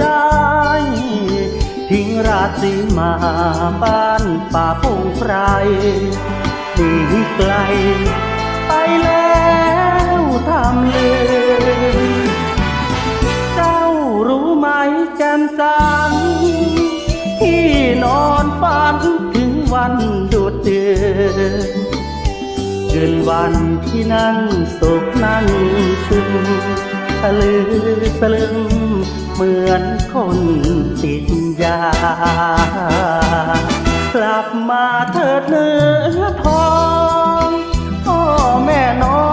ได้ ทิ้งราตรีมาบ้านป่าพงไพรหนีไกล ไปแล้วทำเลยเจ้ารู้ไหมแจ่มจันทร์ที่นอนฝันถึงวันดุดเดือนคืนวันที่นั่งโศกนั่ง สลือสลึมเหมือนคนติดยา กลับมาเถิดเนื้อทองพ่อแม่น้อ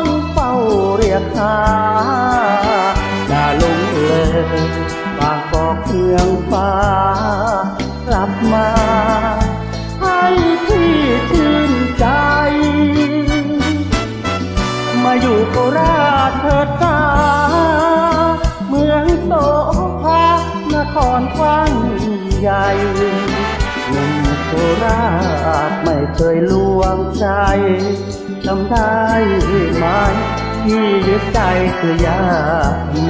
งเฝ้าเรียกหาอย่าลงเลยบางกอกเมืองฟ้า กลับมาให้พี่ชื่นใจ มาอยู่โคราชเถิดตา โสภานครกว้างใหญ่หนุ่มโคราชไม่เคยลวงใจจำได้ไหมที่ยึดใจคือยาโม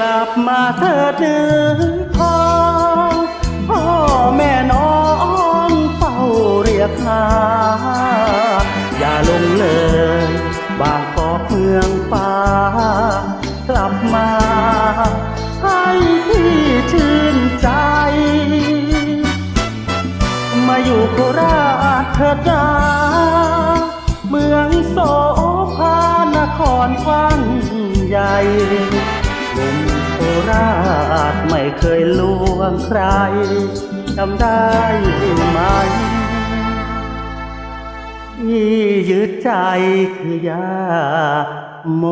ลับมาเถิดเนื้อทองพ่อแม่น้องเฝ้าเรียกหาอย่าลงเลย บางกอกเมืองฟ้ากลับมา ให้พี่ชื่นใจ มาอยู่โคราชเถิดนาเมืองโสภานครกว้างใหญ่ ราชไม่เคยลวงใครจำได้ไหมที่ยึดใจคือยาโม